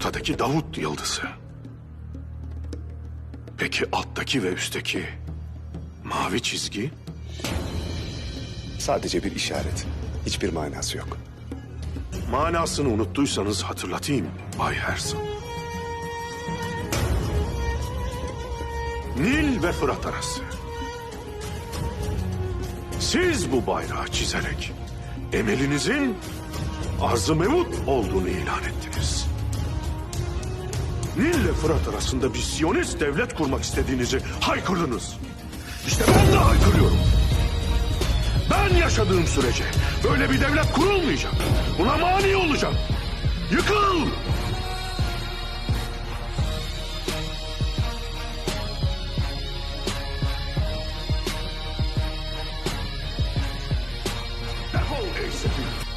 ortadaki Davut yıldızı. Peki alttaki ve üstteki mavi çizgi? Sadece bir işaret. Hiçbir manası yok. Manasını unuttuysanız hatırlatayım Bay Herson. Nil ve Fırat arası. Siz bu bayrağı çizerek emelinizin arz-ı mevut olduğunu ilan ettiniz. Nil ile Fırat arasında bir Siyonist devlet kurmak istediğinizi haykırdınız. İşte ben de haykırıyorum. Ben yaşadığım sürece böyle bir devlet kurulmayacak. Buna mani olacağım. Yıkıl! Defol ey sefil!